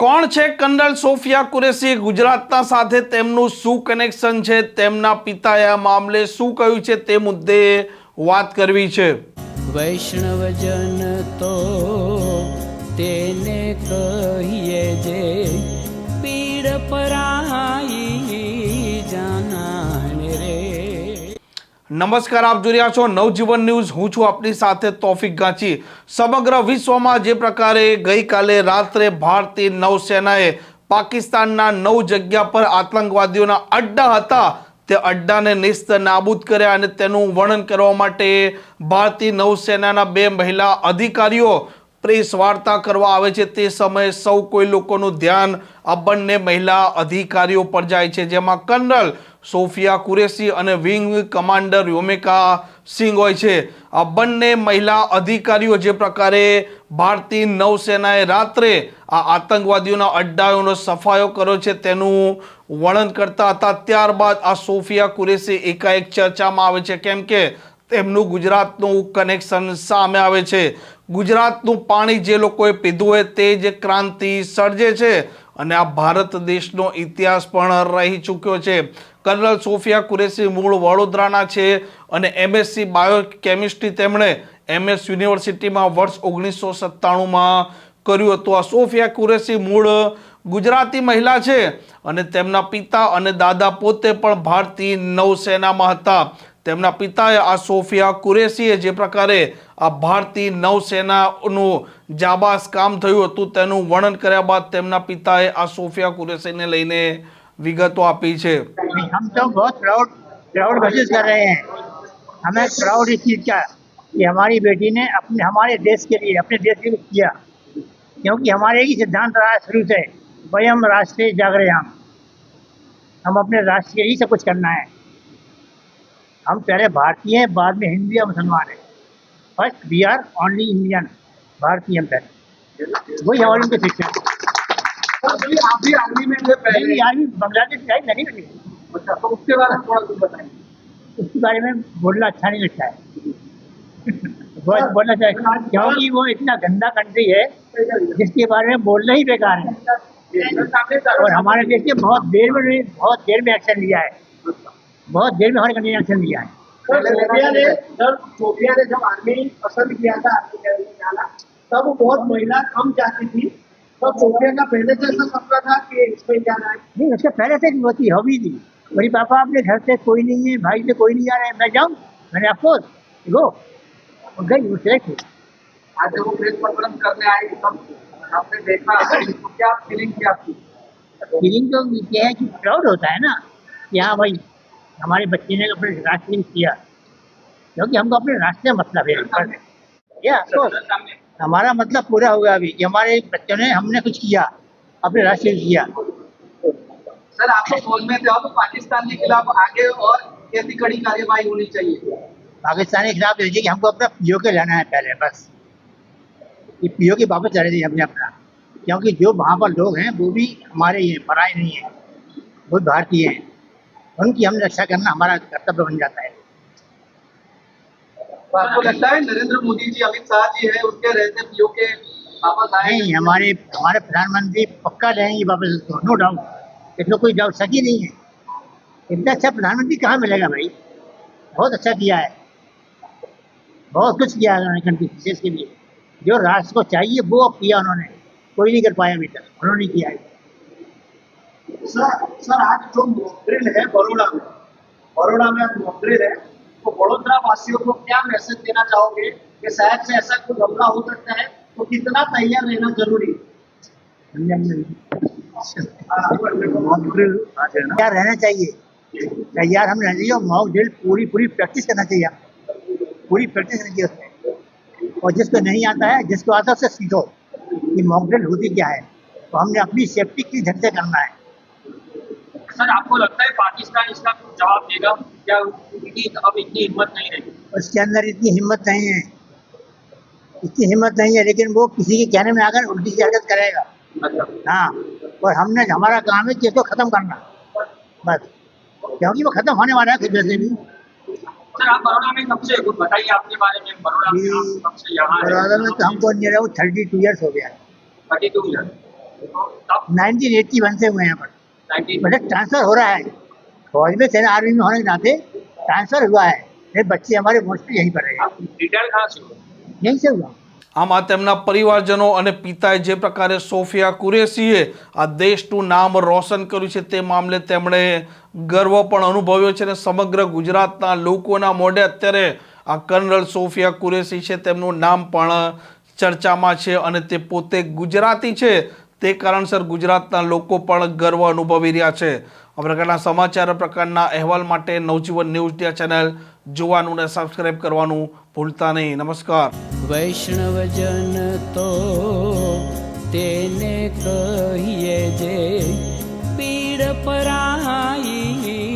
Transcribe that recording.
કોણ છે kernel Sofia Qureshi? ગુજરાતના સાથે તેમનું શું કનેક્શન છે? તેમના પિતાએ આ મામલે શું કહ્યું છે તે મુદ્દે વાત કરવી છે. વૈષ્ણવજન તો તેને કહીએ જે પીડ પરાઈ નમસ્કાર, આપ જોઈ રહ્યા છો નવજીવન ન્યૂઝ. હું છું આપની સાથે તોફિક ગાંચી. સમગ્ર વિશ્વમાં જે પ્રકારે ગઈકાલે રાત્રે ભારતીય નૌસેનાએ પાકિસ્તાનના નવ જગ્યા પર આતંકવાદીઓના અડ્ડા હતા, તે અડ્ડાને નિસ્ત નાબૂદ કર્યા અને તેનું વર્ણન કરવા માટે ભારતીય નૌસેનાના બે મહિલા અધિકારીઓ પ્રેસ વાર્તા કરવા આવે છે તે સમયે સૌ કોઈ લોકોનું ધ્યાન આ બંને મહિલા અધિકારીઓ પર જાય છે, જેમાં કર્નલ સોફિયા કુરેશી અને વિંગ કમાન્ડર યોમિકા સિંહ હોય છે. આ બંને મહિલા અધિકારીઓ જે પ્રકારે ભારતીય નૌસેનાએ રાત્રે આ આતંકવાદીઓના અડ્ડાઓનો સફાયો કર્યો છે તેનું વર્ણન કરતા હતા. ત્યારબાદ આ સોફિયા કુરેશી એકાએક ચર્ચામાં આવે છે. કેમ કે તેમનું ગુજરાતનું કનેક્શન સામે આવે છે. ગુજરાતનું પાણી જે લોકોએ પીધું હોય તે જ ક્રાંતિ સર્જે છે અને આ ભારત દેશનો ઇતિહાસ પણ રહી ચૂક્યો છે. કર્નલ સોફિયા કુરેશી મૂળ વડોદરાના છે અને એમએસસી બાયો કેમિસ્ટ્રી તેમણે એમએસ યુનિવર્સિટીમાં વર્ષ ઓગણીસો સત્તાણુંમાં કર્યું હતું. આ સોફિયા કુરેશી મૂળ ગુજરાતી મહિલા છે અને તેમના પિતા અને દાદા પોતે પણ ભારતીય નૌસેનામાં હતા. તેમના પિતાએ આ સોફિયા કુરેશીએ જે પ્રકારે આ ભારતીય નૌસેનાનું જાબાસ કામ થયું હતું તેનું વર્ણન કર્યા બાદ તેમના પિતાએ આ સોફિયા કુરેશીને લઈને વિગતો આપી છે हम तो बहुत प्राउड प्राउड महसूस कर रहे हैं हमें प्राउड इस चीज़ का कि हमारी बेटी ने अपने हमारे देश के लिए अपने देश के लिए किया क्योंकि हमारे ही सिद्धांत रहा है शुरू से वयम राष्ट्रीय जागरयाम हम अपने राष्ट्र के लिए सब कुछ करना है हम पहले भारतीय हैं बाद में हिंदू या मुसलमान हैं। First we are only Indian भारतीय हम पहले। वही हमारे उनके शिक्षा अभी आप भी आर्मी में पहले आर्मी बांग्लादेश आई अच्छा तो उसके बारे में थोड़ा कुछ बताएँगे उसके बारे में बोलना अच्छा नहीं लगता है। बहुत बोलना चाहिए। क्योंकि वो इतना गंदा कंट्री है जिसके बारे में बोलना ही बेकार है। और हमारे देश ने बहुत देर में बहुत देर में एक्शन लिया है। बहुत देर में हमारे कंट्री ने एक्शन लिया है। सोफिया ने जब आर्मी पसंद किया था तब बहुत महिला कम जाती थी। तब सोफिया का पहले से ऐसा सपना था कि इसमें जाना है नहीं पहले से होती हॉबी थी। मेरी पापा अपने घर से कोई नहीं है भाई से कोई नहीं जा रहा है मैं जाऊँ? मैंने अफकोर्स गो गई वो आज जब वो प्रेस कॉन्फ्रेंस करने आई तब आपने देखा क्या फीलिंग थी आपकी? फीलिंग तो ये है कि प्राउड होता है ना कि हाँ भाई हमारे बच्चे ने अपने राष्ट्र लिए किया। क्योंकि हमको अपने राष्ट्र मतलब है। ऑफकोर्स हमारा मतलब पूरा हुआ अभी। कि हमारे बच्चों ने हमने कुछ किया अपने राष्ट्र लिए किया। सर आप तो फौज में थे अब पाकिस्तान के खिलाफ आगे और कैसी कड़ी कार्यवाही होनी चाहिए। पाकिस्तान के खिलाफ देखिए कि हमको अपना पीओ के लाना है पहले बस। ये पीओ के वापस चले जाइए अपने अपना। क्योंकि जो वहाँ पर लोग हैं वो भी हमारे ही हैं पराए नहीं हैं। वो भारतीय हैं। उनकी हम रक्षा करना हमारा कर्तव्य बन जाता है। तो आपको लगता है नरेंद्र मोदी जी अमित शाह जी है उसके रहते पीओ के वापस आए? नहीं हमारे हमारे प्रधानमंत्री पक्का रहेंगे वापस नो डाउट। इसमें कोई डाउट सकी नहीं है। इतना अच्छा प्रधानमंत्री कहाँ मिलेगा भाई? बहुत अच्छा किया है। बहुत कुछ किया है उन्होंने कंट्री देश के लिए। जो राष्ट्र को चाहिए वो किया उन्होंने। कोई नहीं कर पाया अभी तक। उन्होंने किया है। सर सर आज जो मॉकड्रिल है बड़ोड़ा में बड़ोड़ा में आज मॉकड्रिल है तो बड़ोदरा वासियों को क्या मैसेज देना चाहोगे? कि शायद से ऐसा कोई हमला हो सकता है तो कितना तैयार रहना ज़रूरी है? तैयार रहना चाहिए। तैयार हम रहना चाहिए और मॉक ड्रिल पूरी पूरी प्रैक्टिस करना चाहिए। पूरी प्रैक्टिस करनी चाहिए उसमें। और जिसको नहीं आता है जिसको आता है उससे सीखो कि मॉक ड्रिल होती क्या है। तो हमने अपनी सेफ्टी की ढंग से करना है। सर आपको लगता है पाकिस्तान इसका जवाब देगा? क्या उनकी अब इतनी हिम्मत नहीं रही? उसके अंदर इतनी हिम्मत नहीं है। इतनी हिम्मत नहीं है लेकिन वो किसी के कहने में आकर उल्टी सी हरकत करेगा। अच्छा। हाँ और हमने हमारा काम है कि इसको खत्म करना। बस। क्योंकि वो खत्म होने वाला है खुद वैसे भी। सर आप बड़ौदा में कब से कुछ बताइए आपके बारे में। बड़ौदा में कब से यहाँ बड़ौदा में तो हमको नहीं रहा थर्टी टू ईयर्स हो गया। Thirty two year nineteen eighty one से हुए यहाँ पर मतलब ट्रांसफर हो रहा है फौज में सेना आर्मी में होने के नाते ट्रांसफर हुआ है ये बच्चे हमारे मोस्टली यहीं पर रहे हैं आप रिटायर कहाँ से हुए यहीं से हुआ આમાં તેમના પરિવારજનો અને પિતાએ જે પ્રકારે સોફિયા કુરેશીએ આ દેશનું નામ રોશન કર્યું છે તે મામલે તેમણે ગર્વ પણ અનુભવ્યો છે અને સમગ્ર ગુજરાતના લોકોના મોઢે અત્યારે આ કર્નલ સોફિયા કુરેશી છે તેમનું નામ પણ ચર્ચામાં છે અને તે પોતે ગુજરાતી છે તે કારણસર ગુજરાતના લોકો પણ ગર્વ અનુભવી રહ્યા છે. આ પ્રકારના સમાચાર પ્રકારના અહેવાલ માટે નવજીવન ન્યૂઝ ડિયા ચેનલ જોવાનું ને સબસ્ક્રાઇબ કરવાનું ભૂલતા નહીં. નમસ્કાર. વૈષ્ણવજન તો તેને કહીએ જે પીડ પરાઈ